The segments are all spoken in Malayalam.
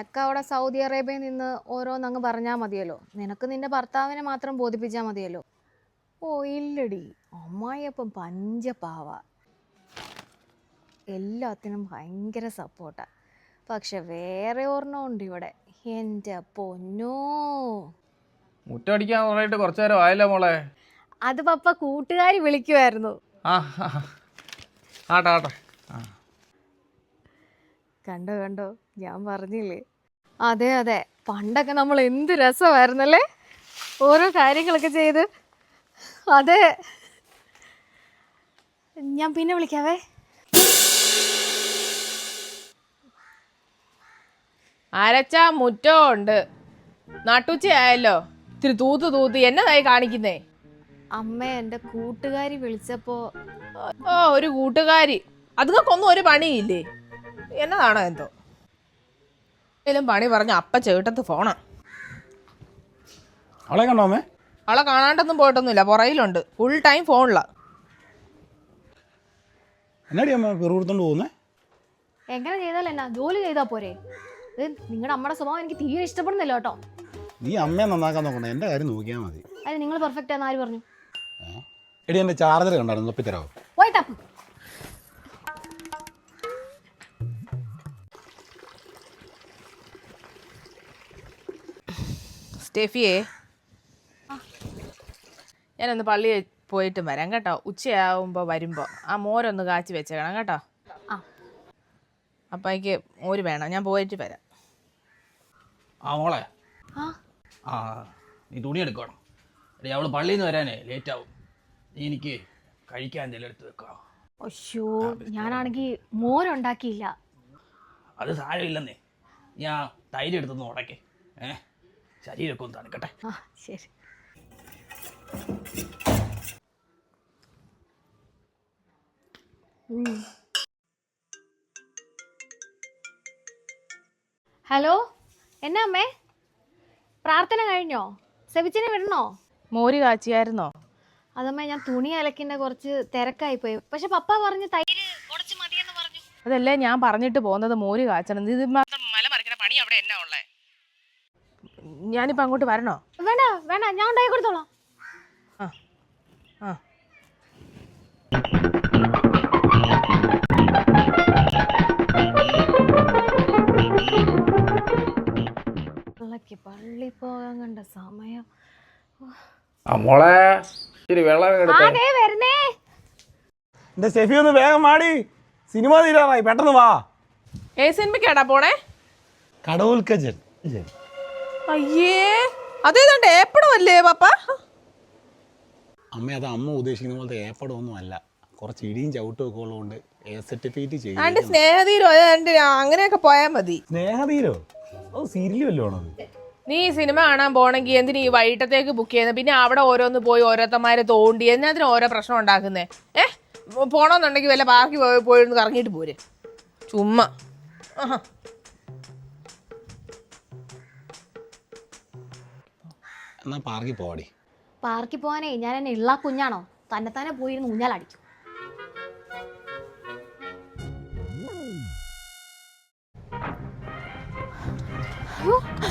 നിനക്ക് അവിടെ സൗദി അറേബ്യയിൽ നിന്ന് ഓരോന്നങ്ങ് പറഞ്ഞാൽ മതിയല്ലോ. നിനക്ക് നിന്റെ ഭർത്താവിനെ മാത്രം ബോധിപ്പിച്ചാൽ മതിയല്ലോ. ഓ ഇല്ലടി. അമ്മായിയപ്പം പഞ്ചപാവ. എല്ലാത്തിനും ഭയങ്കര സപ്പോർട്ടാണ് പക്ഷെ വേറെ ഒരെണ്ണം ഉണ്ട് ഇവിടെ. എന്റെ പൊന്നോ. മുറ്റടിക്കാൻ പറഞ്ഞിട്ട് കുറച്ചു നേരം ആയല്ലോ മോളെ? അത് പപ്പ കൂട്ടുകാരി വിളിക്കുമായിരുന്നു ആ ആ, ആ. ആട്ടെ ആട്ടെ. കണ്ടോ കണ്ടോ? ഞാൻ പറഞ്ഞില്ലേ? അതെ അതെ. പണ്ടൊക്കെ നമ്മൾ എന്ത് രസമായിരുന്നല്ലേ? ഓരോ കാര്യങ്ങളൊക്കെ ചെയ്ത്. അതെ. ഞാൻ പിന്നെ വിളിക്കാവേ. അരച്ച മുറ്റോ ഉണ്ട് നട്ടുച്ചയായല്ലോ. ഇത്തിരി തൂത്ത് തൂത്ത് എന്നതായി കാണിക്കുന്നേ? അമ്മ എന്റെ കൂട്ടുകാരി വിളിച്ചപ്പോ ഓ ഒരു കൂട്ടുകാരി. അതുങ്ങൾക്കൊന്നും ഒരു പണിയില്ലേ? എന്നതാണോ എന്തോ? എന്തെങ്കിലും പണി പറഞ്ഞ അപ്പ ചേട്ടത്ത് ഫോണാ. അവളെ കണ്ടോ അമ്മേ? അവളെ കാണാണ്ടൊന്നും പോയിട്ടൊന്നുമില്ല. പുറയിലുണ്ട് ഫുൾ ടൈം ഫോണിലാ എന്നാടി അമ്മ പിറുകൊടുത്തോണ്ട് പോകുന്നേ? എങ്ങനെ എന്നാ? ജോലി ചെയ്താൽ പോരെ. ഇത് നിങ്ങളുടെ അമ്മയുടെ സ്വഭാവം എനിക്ക് തീരെ ഇഷ്ടപ്പെടുന്നില്ല കേട്ടോ. നീ അമ്മയെ നന്നാക്കാൻ നോക്കണ്ട. എന്റെ കാര്യം നോക്കിയാൽ മതി. അത് നിങ്ങൾ പെർഫെക്റ്റ് ആണെന്ന് ആര് പറഞ്ഞു? എടി എന്റെ ചാർജർ കണ്ടായിരുന്നു. തപ്പിത്തരാവോ പോയി തപ്പ്. സ്റ്റെഫിയെ. ഞാനൊന്ന് പള്ളി പോയിട്ട് വരാം കേട്ടോ. ഉച്ചയാവുമ്പോൾ വരുമ്പോൾ ആ മോരൊന്ന് കാച്ചി വെച്ചേക്കണം കേട്ടോ. അപ്പം എനിക്ക് മോര് വേണം. ഞാൻ പോയിട്ട് വരാം. ആ മോളെ. ആ. നീ തുണി എടുക്കണം. എടി അവൾ പള്ളിയിൽ നിന്ന് വരാനേ ലേറ്റ് ആവും. നീ എനിക്ക് കഴിക്കാൻ എന്തെങ്കിലും എടുത്ത് വെക്കാം. അയ്യോ ഞാനാണെങ്കിൽ മോരുണ്ടാക്കിയില്ല. അത് സാരമില്ലെന്നേ. ഞാൻ തൈര് എടുത്തൊന്ന് ഉടക്കേ ഏ? ശരീരമൊക്കെ ഒന്ന് തണുക്കട്ടെ. ആ ശരി. ഹലോ എന്നാ അമ്മേ? പ്രാർത്ഥന കഴിഞ്ഞോ? സെവിച്ചിനെ വിടണോ? മോര് കാച്ചിയായിരുന്നോ? അതമ്മേ ഞാൻ തുണി അലക്കിന്റെ കുറച്ച് തിരക്കായി പോയി. പക്ഷെ പപ്പ പറഞ്ഞു തൈര് കുറച്ച് മതിയെന്ന് പറഞ്ഞു. അതല്ലേ ഞാൻ പറഞ്ഞിട്ട് പോകുന്നത് മോര് കാച്ചണം. ഇത് മാത്രം മല മറിക്കണ പണി അവിടെ എന്നാ ഉള്ളേ ഞാനിപ്പോൾ അങ്ങോട്ട് വരണോ? വേണ്ട വേണ്ട ഞാൻ ഉണ്ടാക്കി കൊടുത്തോളാം. ആ ആ. പിള്ളക്ക് പള്ളി പോകാൻ കണ്ട സമയം. ഇച്ചിരി വെള്ളം വരുന്നേ. ഷെഫി ഒന്ന് വേഗം മാടി സിനിമ തീരാറായി പെട്ടെന്ന് വാ. ഏ സിനിമയ്ക്കാടാ പോണേ? കടവുൽക്കജൻ അയ്യേ അതേതാണ്ട് ഏപ്പടം അല്ലേ പാപ്പ? അമ്മ അത് അമ്മ ഉദ്ദേശിക്കുന്ന പോലത്തെ ഏപ്പടം ഒന്നും അല്ല കുറച്ച് ഇടിയും ചവിട്ടും ഒക്കെ ഉള്ളതുകൊണ്ട് സർട്ടിഫിക്കറ്റ് ചെയ്യും ആണ്ട് സ്നേഹതീരോ ഏതാണ്ട് അങ്ങനെയൊക്കെ പോയാൽ മതി. സ്നേഹതീരോ? അത് സീരിയൽ വല്ലോ നീ ഈ സിനിമ കാണാൻ പോണെങ്കിൽ എന്തിനീ ഈ വൈകിട്ടത്തേക്ക് ബുക്ക് ചെയ്യുന്നത് പിന്നെ അവിടെ ഓരോന്ന് പോയി ഓരോരുത്തന്മാരെ തോണ്ടി. എന്നതിന് ഓരോ പ്രശ്നം ഉണ്ടാക്കുന്നേ? ഏ? പോണോന്നുണ്ടെങ്കിൽ വല്ല ബാക്കി പോയി പോയി ഒന്ന് കറങ്ങിയിട്ട് പോരെ. ചുമ്മാ. ആഹാ. എന്നാ പാർക്കിൽ പോവാടി. പാർക്കിൽ പോകാനേ ഞാൻ എന്നെ ഇള്ള കുഞ്ഞാണോ? തന്നെ പോയിരുന്ന് ഊഞ്ഞാലടിക്കും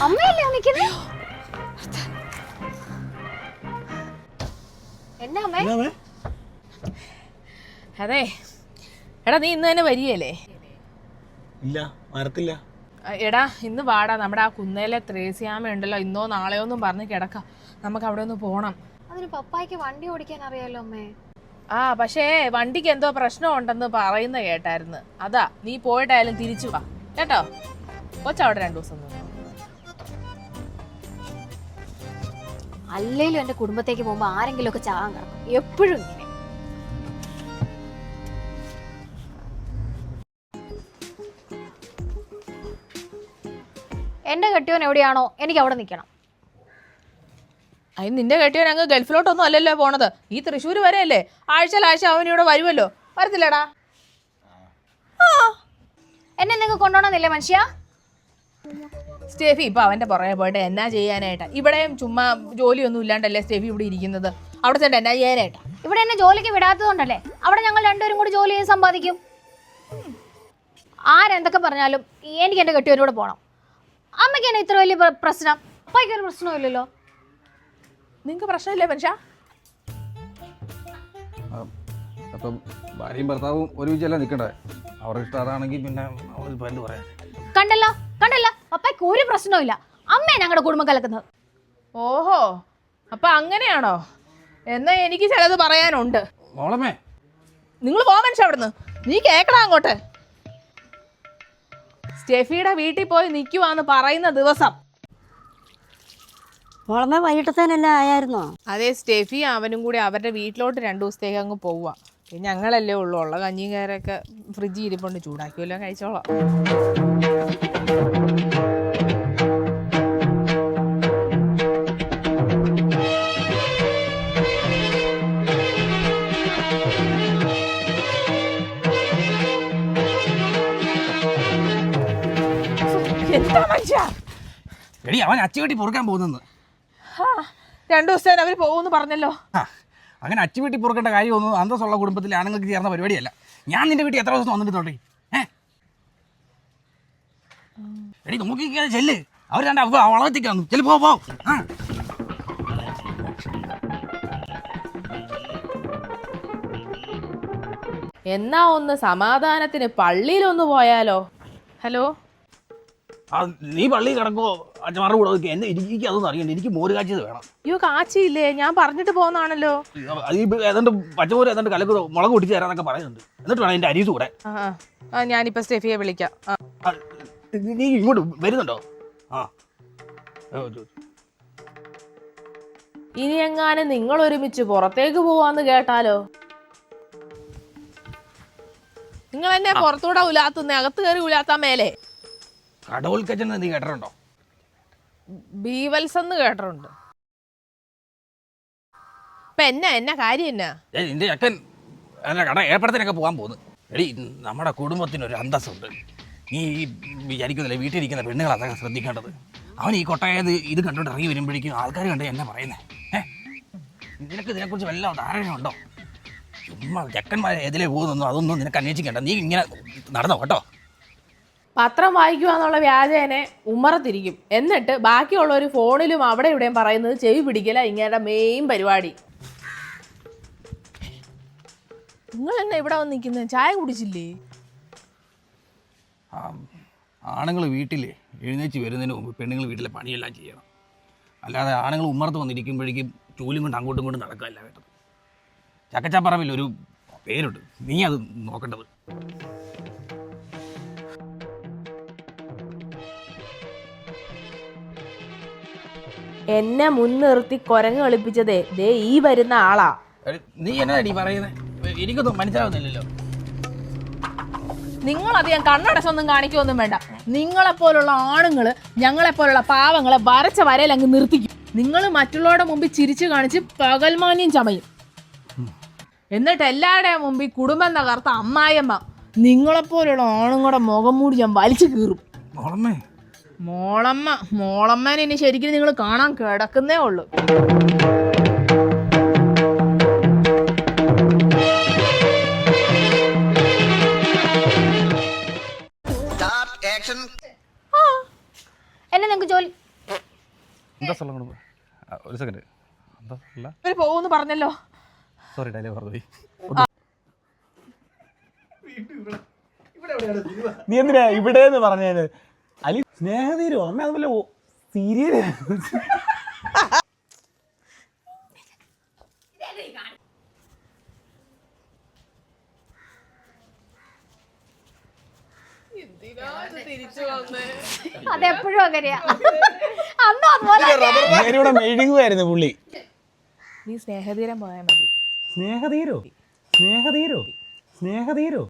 അമ്മയല്ലേ നിൽക്കുന്നത് എന്നാ അമ്മേ? അതെ. എടാ നീ ഇന്ന് തന്നെ വരികയല്ലേ? ഇല്ല വരത്തില്ല. എടാ ഇന്ന് വാടാ. നമ്മുടെ ആ കുന്നേലെ ത്രേസിയാമ ഉണ്ടല്ലോ. ഇന്നോ നാളെയോ ഒന്നും പറഞ്ഞ് കിടക്കാം. നമുക്ക് അവിടെ ഒന്ന് പോണം. അതിന് പപ്പായ്ക്ക് വണ്ടി ഓടിക്കാൻ അറിയാലോ അമ്മേ? ആ പക്ഷേ വണ്ടിക്ക് എന്തോ പ്രശ്നം ഉണ്ടെന്ന് പറയുന്ന കേട്ടായിരുന്നു. അതാ നീ പോയിട്ടായാലും തിരിച്ചു വാ. കേട്ടോ? കൊച്ചവിടെ രണ്ടു ദിവസം നിന്നു അല്ലേലും എന്റെ കുടുംബത്തേക്ക് പോകുമ്പോ ആരെങ്കിലും ഒക്കെ ചാകാൻ കിടക്കും എപ്പോഴും എന്റെ കെട്ടിയോൻ എവിടെയാണോ എനിക്ക് അവിടെ നിൽക്കണം. അതിന് നിന്റെ കെട്ടിയവൻ അങ്ങ് ഗൾഫിലോട്ടൊന്നും അല്ലല്ലോ പോണത്. ഈ തൃശ്ശൂർ വരെയല്ലേ? ആഴ്ച ആഴ്ച അവൻ ഇവിടെ വരുമല്ലോ വരത്തില്ലടാ. എന്നെ നിങ്ങൾ കൊണ്ടുപോകണമെന്നില്ലേ മനുഷ്യ? സ്റ്റെഫി ഇപ്പൊ അവന്റെ പുറകെ പോയിട്ട് എന്നാ ചെയ്യാനായിട്ടാ? ഇവിടെയും ചുമ്മാ ജോലിയൊന്നും ഇല്ലാണ്ടല്ലേ സ്റ്റെഫി ഇവിടെ ഇരിക്കുന്നത്? അവിടെ ചെണ്ട എന്നാ ചെയ്യാനായിട്ടാ? ഇവിടെ എന്നെ ജോലിക്ക് വിടാത്തതുകൊണ്ടല്ലേ? അവിടെ ഞങ്ങൾ രണ്ടുപേരും കൂടി ജോലി ചെയ്ത് സമ്പാദിക്കും. ആരെന്തൊക്കെ പറഞ്ഞാലും എനിക്ക് എന്റെ കെട്ടിയോനൂടെ പോകണം അമ്മയ്ക്ക് തന്നെ ഇത്ര വലിയ പ്രശ്നം. ഭയങ്കര പ്രശ്നമില്ലല്ലോ നിങ്ങൾക്ക് പ്രശ്നമില്ലേ മനുഷ്യ? അപ്പം ഭാര്യയും ഭർത്താവും ഒരുമിച്ചല്ല നിൽക്കണ്ടേ അവരുടെ ഇഷ്ടം അതാണെങ്കിൽ പിന്നെ എന്ത് പറയാം? കണ്ടല്ലോ കണ്ടല്ലോ. അപ്പയ്ക്ക് ഒരു പ്രശ്നമില്ല അമ്മയെ ഞങ്ങളുടെ കുടുംബം കലക്കുന്നത്. ഓഹോ അപ്പൊ അങ്ങനെയാണോ? എന്നാ എനിക്ക് ചിലത് പറയാനുണ്ട്. മോളമ്മേ. നിങ്ങൾ പോവാൻ മനുഷ്യ അവിടുന്ന്. നീ കേക്കടാ അങ്ങോട്ട്. സ്റ്റെഫിയുടെ വീട്ടിൽ പോയി നിൽക്കുവാന്ന് പറയുന്ന ദിവസം. മോളമ്മ വൈകിട്ടത്തേനെല്ലാം ആയായിരുന്നോ? അതെ സ്റ്റെഫി അവനും കൂടി അവരുടെ വീട്ടിലോട്ട് രണ്ടു ദിവസത്തേക്ക് അങ്ങ് പോവുക പിന്നെ ഞങ്ങളല്ലേ ഉള്ളൂ. ഉള്ള കഞ്ഞിയും കയറൊക്കെ ഫ്രിഡ്ജിൽ ഇരിപ്പുണ്ട്. ചൂടാക്കിയല്ലോ കഴിച്ചോളാം. എടി അവൻ അച്ചുവെട്ടി പൊറുക്കാൻ പോകുന്നെന്ന്. ആ, രണ്ടു ദിവസം അവർ പോകുമെന്ന് പറഞ്ഞല്ലോ. ആ അങ്ങനെ അച്ചുവെട്ടി പൊറുക്കേണ്ട കാര്യമൊന്നും അന്തസ്സുള്ള കുടുംബത്തിലെ ആണുങ്ങൾക്ക് ചേർന്ന പരിപാടിയല്ല. ഞാൻ നിന്റെ വീട്ടിൽ എത്ര ദിവസം വന്നിട്ട് തൊട്ടേ ഏ? എടി നോക്കിക്കാതെ ചെല്ല്. അവർ രണ്ട് വളർത്തിക്കാന്നു ചെല്ലു പോ പോ. ആ. എന്നാ ഒന്ന് സമാധാനത്തിന് പള്ളിയിലൊന്ന് പോയാലോ? ഹലോ? നീ പള്ളി കിടക്കുമോ അച്ഛന്മാരുടെ കൂടെ നിൽക്കുക എന്നെ എനിക്ക് അതൊന്നും അറിയണ്ട. എനിക്ക് മോര് കാച്ചിയത് വേണം. അയ്യോ കാച്ചിയില്ലേ? ഞാൻ പറഞ്ഞിട്ട് പോകുന്നതാണല്ലോ ഈ ഏതാണ്ട് പച്ചമോര് ഏതാണ്ട് കലക്ക് മുളക് പൊട്ടിച്ച് തരാന്നൊക്കെ പറയുന്നുണ്ട്. എന്നിട്ട് വേണം എന്റെ അരീസ് കൂടെ. ഞാനിപ്പോ സ്റ്റെഫിയെ വിളിക്കാം. നീ ഇങ്ങോട്ട് വരുന്നുണ്ടോ? ആ. ഇനി എങ്ങാനും നിങ്ങൾ ഒരുമിച്ച് പുറത്തേക്ക് പോവാന്ന് കേട്ടാലോ? നിങ്ങൾ എന്നെ പുറത്തൂടെ ഉലാത്തുന്നേ അകത്ത് കയറി ഉലാത്താൻ മേലെ. കടവുൽ കച്ചൻ നീ കേട്ടിട്ടുണ്ടോ? ബീവത്സെന്ന് കേട്ടിട്ടുണ്ട്. ഇപ്പൊ എന്നാ എന്നാ കാര്യം എന്നാ? ഏയ് നിന്റെ ചക്കൻ അല്ല കട ഏർപ്പെടുത്തിനൊക്കെ പോകാൻ പോകുന്നു എടി നമ്മുടെ കുടുംബത്തിനൊരു അന്തസ്സുണ്ട്. നീ ഈ വിചാരിക്കുന്നില്ല വീട്ടിലിരിക്കുന്ന പെണ്ണുങ്ങൾ അതൊക്കെ ശ്രദ്ധിക്കേണ്ടത്? അവൻ ഈ കൊട്ടയത് ഇത് കണ്ടുകൊണ്ട് ഇറങ്ങി വരുമ്പോഴേക്കും ആൾക്കാർ കണ്ട് എന്നെ പറയുന്നേ? ഏഹ് നിനക്ക് ഇതിനെക്കുറിച്ച് വല്ല ധാരണയുണ്ടോ? ചുമ്മാ ചക്കന്മാർ എതിലേ പോകുന്നു അതൊന്നും നിനക്ക് അന്വേഷിക്കേണ്ട. നീ ഇങ്ങനെ നടന്നോ കേട്ടോ? പത്രം വായിക്കുക എന്നുള്ള വ്യാജേനെ ഉമ്മറത്തിരിക്കും. എന്നിട്ട് ബാക്കിയുള്ളവർ ഫോണിലും അവിടെ ഇവിടെയും പറയുന്നത് ചെവി പിടിക്കല ഇങ്ങനെ മെയിൻ പരിപാടി. നിങ്ങൾ എന്നെ ഇവിടെ വന്ന് നിൽക്കുന്നത് ചായ കുടിച്ചില്ലേ? ആണുങ്ങൾ വീട്ടിൽ എഴുന്നേച്ച് വരുന്നതിന് മുമ്പ് പെണ്ണുങ്ങൾ വീട്ടിലെ പണിയെല്ലാം ചെയ്യണം. അല്ലാതെ ആണുങ്ങൾ ഉമ്മറത്ത് വന്നിരിക്കുമ്പോഴേക്കും ചൂലും കൊണ്ട് അങ്ങോട്ടും ഇങ്ങോട്ടും നടക്കുകയല്ല ചക്കച്ചാ ചക്കച്ചാപ്പറമ്പിൽ ഒരു പേരുണ്ട്. നീ അത് നോക്കേണ്ടത്. എന്നെ മുൻനിർത്തി കൊരങ്ങ് കളിപ്പിച്ചതേ. ദേ ഈ വരുന്ന ആളാ. നീ എന്നാടി പറയുന്നത് എനിക്കൊന്നും മനസ്സിലാവുന്നില്ലല്ലോ. നിങ്ങളധികം കണ്ണടച്ചൊന്നും കാണിക്കൊന്നും വേണ്ട. നിങ്ങളെപ്പോലുള്ള ഞങ്ങളെ പോലുള്ള പാവങ്ങളെ വരച്ച വരയിൽ അങ്ങ് നിർത്തിക്കും. നിങ്ങൾ മറ്റുള്ളവരുടെ മുമ്പിൽ ചിരിച്ചു കാണിച്ച് പകൽമാന്യം ചമയും. എന്നിട്ട് എല്ലാവരുടെയും മുമ്പിൽ കുടുംബം തകർത്ത അമ്മായിയമ്മ നിങ്ങളെപ്പോലുള്ള ആണുങ്ങളുടെ മുഖം മൂടി ഞാൻ വലിച്ചു കീറും. മോളമ്മേ മോളമ്മ മോളമ്മേനെ ഇനി ശരിക്കും നിങ്ങൾ കാണാൻ കിടക്കുന്നേ ഉള്ളൂ. എന്നെ നിങ്ങൾക്ക് ജോലി? എന്താ സ്ഥലം ഒരു സെക്കൻഡ് എന്താ അല്ല ഇവർ പോകുമെന്ന് പറഞ്ഞല്ലോ. സോറി പറഞ്ഞു പോയി. നീ എന്തിനാ ഇവിടെ എന്ന് സ്നേഹതീരോ അമ്മ അതുപോലെ സീരിയൽ അതെപ്പോഴും അങ്ങനെയാ. അന്നും അതുപോലെ മെഴുകുമായിരുന്നു പുള്ളി. നീ സ്നേഹതീരം പോയാൽ മതി. സ്നേഹതീരോ സ്നേഹതീരോ സ്നേഹതീരോ